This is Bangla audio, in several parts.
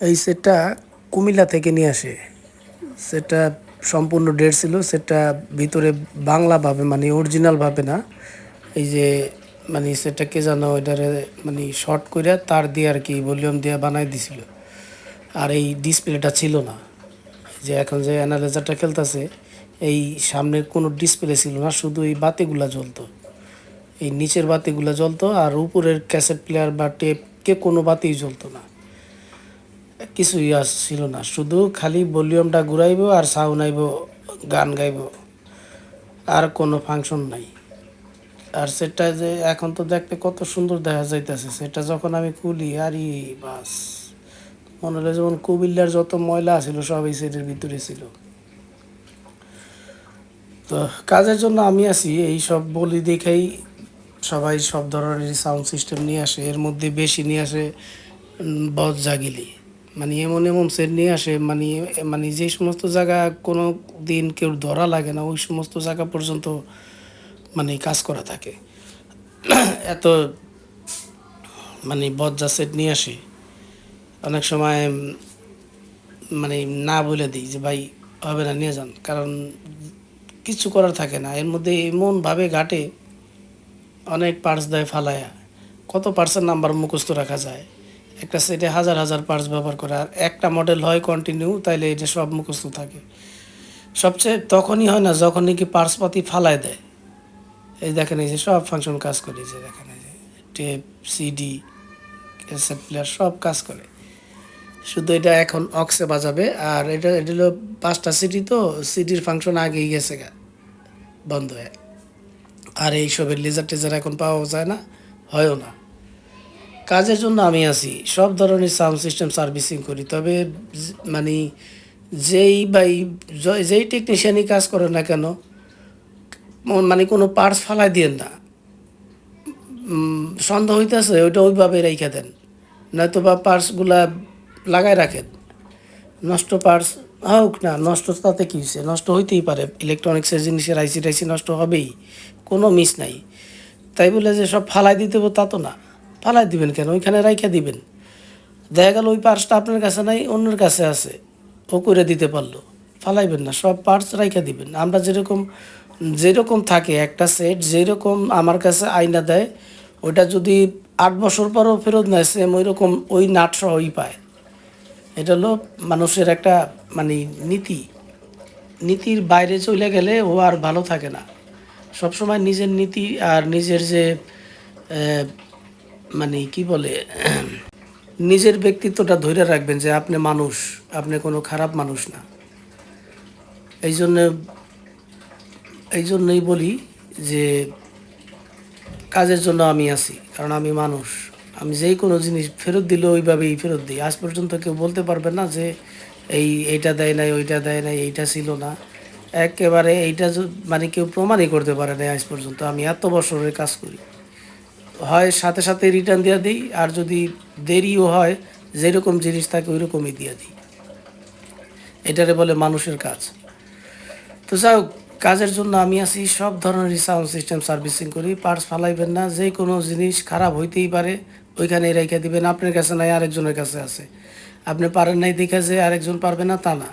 এই সেটটা কুমিল্লা থেকে নিয়ে আসে। সেটা সম্পূর্ণ ডেট ছিল, সেটা ভিতরে বাংলাভাবে মানে অরিজিনালভাবে না। এই যে মানে সেটটা কে জানো এটারে মানে শর্ট করে তার দিয়ে আর কি ভলিউম দিয়ে বানাই দিছিল। আর এই ডিসপ্লেটা ছিল না। যে এখন যে অ্যানালাইজারটা খেলতেছে, এই সামনের কোনো ডিসপ্লে ছিল না, শুধু এই বাতিগুলো জ্বলতো। এই নিচের বাতিগুলো জ্বলতো আর উপরের ক্যাসেট প্লেয়ার বা টেপ কে কোনো বাতিই জ্বলতো না। কিছুই আর ছিল না। শুধু খালি ভলিউমটা ঘুরাইব আর সাউন্ড আইব, গান গাইব। আর কোনো ফাংশন নাই। আর সেটা যে এখন তো দেখতে কত সুন্দর দেখা যাইতেছে। সেটা যখন আমি খুলি, আরে বাস। মনে হলো যেমন কুমিল্লার যত ময়লা ছিল, সব এই সেটের ভিতরে ছিল। তো কাজের জন্য আমি আছি, এই সব বলি দেখেই সবাই সব ধরনের সাউন্ড সিস্টেম নিয়ে আসে। এর মধ্যে বেশি নিয়ে আসে বজ জাগিলি মানে এমন এমন সেট নিয়ে আসে মানে মানে যে সমস্ত জায়গা কোনো দিন কেউ ধরা লাগে না, ওই সমস্ত জায়গা পর্যন্ত মানে কাজ করা থাকে। এত মানে বজ্জা সেট নিয়ে আসে। অনেক সময় মানে না বলে দিই যে, ভাই, হবে না, নিয়ে যান। কারণ কিছু করার থাকে না। এর মধ্যে এমনভাবে ঘাটে, অনেক পার্টস দেয় ফালায়া। কত পার্টসের নাম্বার মুখস্থ রাখা যায়? একটা সেটে হাজার হাজার পার্টস ব্যবহার করে, আর একটা মডেল হয় কন্টিনিউ তাইলে এটা সব মুখস্থ থাকে। সবচেয়ে তখনই হয় না যখন নাকি পার্টসপাতি ফালায় দেয়। এই দেখেন এই যে সব ফাংশন কাজ করে যে দেখেন এই যে টেপ সিডি ক্যাসেট প্লেয়ার সব কাজ করে। শুধু এটা এখন অক্সে বাজাবে, আর এটা এটা হলো পাঁচটা সিডি তো সিডির ফাংশন আগেই গেছে গা, বন্ধ হয়ে। আর এইসবের লেজার টেজার এখন পাওয়া যায় না, হয়ও না। কাজের জন্য আমি আছি। সব ধরনের সাউন্ড সিস্টেম সার্ভিসিং করি। তবে মানে যেই বাই যেই টেকনিশিয়ানই কাজ করে না কেন মানে কোনো পার্টস ফালাই দিয়েন না। সন্দেহ হইতেছে, ওইটা ওইভাবে রেখে দেন। নয়তো বা পার্টসগুলা লাগাই রাখেন। নষ্ট পার্টস হোক না, নষ্ট তাতে কী হয়েছে নষ্ট হইতেই পারে। ইলেকট্রনিক্সের জিনিসের আইসি টাইসি নষ্ট হবেই। কোনো মিস নাই। তাই বলে যে সব ফালাই দিতে হবে তা তো না। ফালাই দিবেন কেন? ওইখানে রাইখা দিবেন। দেখা গেল ওই পার্টসটা আপনার কাছে নাই, অন্যের কাছে আছে। ও করে দিতে পারল। ফালাইবেন না, সব পার্টস রাইখা দিবেন। আমরা যেরকম যেরকম থাকে একটা সেট যেরকম আমার কাছে আয়না দেয়, ওইটা যদি আট বছর পরও ফেরত নেয় সেম ওই রকম ওই নাট সহই পায়। এটা হলো মানুষের একটা মানে নীতি। নীতির বাইরে চলে গেলে ও আর ভালো থাকে না। সবসময় নিজের নীতি আর নিজের যে মানে কি বলে, নিজের ব্যক্তিত্বটা ধরে রাখবেন যে আপনি মানুষ, আপনি কোনো খারাপ মানুষ না। এই জন্য, এই জন্যই বলি যে কাজের জন্য আমি আছি, কারণ আমি মানুষ। আমি যেই কোনো জিনিস ফেরত দিলে ওইভাবেই ফেরত দিই। আজ পর্যন্ত কেউ বলতে পারবে না যে এই এইটা দেয় নাই, ওইটা দেয় নাই, এইটা ছিল না। একেবারে এইটা মানে কেউ প্রমাণই করতে পারে না আজ পর্যন্ত। আমি এত বছরের কাজ করি। হয়, সাথে সাথে রিটার্ন দিয়ে দিই, আর যদি দেরিও হয়, যেরকম জিনিস থাকে ওই রকমই দিয়ে দিই। এটারে বলে মানুষের কাজ। তো যাই কাজের জন্য আমি আছি, সব ধরনের সাউন্ড সিস্টেম সার্ভিসিং করি পার্টস ফালাইবেন না, যে কোনো জিনিস খারাপ হইতেই পারে, ওইখানে রেখে দিবেন, আপনার কাছে নাই, আরেকজনের কাছে আছে। আপনি পারেন নাই দেখে যে আরেকজন পারবে না, তা না।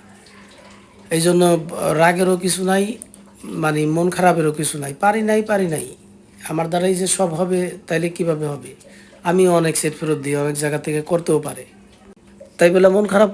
এই জন্য রাগেরও কিছু নাই মানে মন খারাপেরও কিছু নাই। পারি নাই পারি নাই। আমার দ্বারাই যে সব হবে, তাইলে কীভাবে হবে? আমি অনেক সেট ফেরত দিই অনেক জায়গা থেকে করতেও পারে। তাই বলে মন খারাপ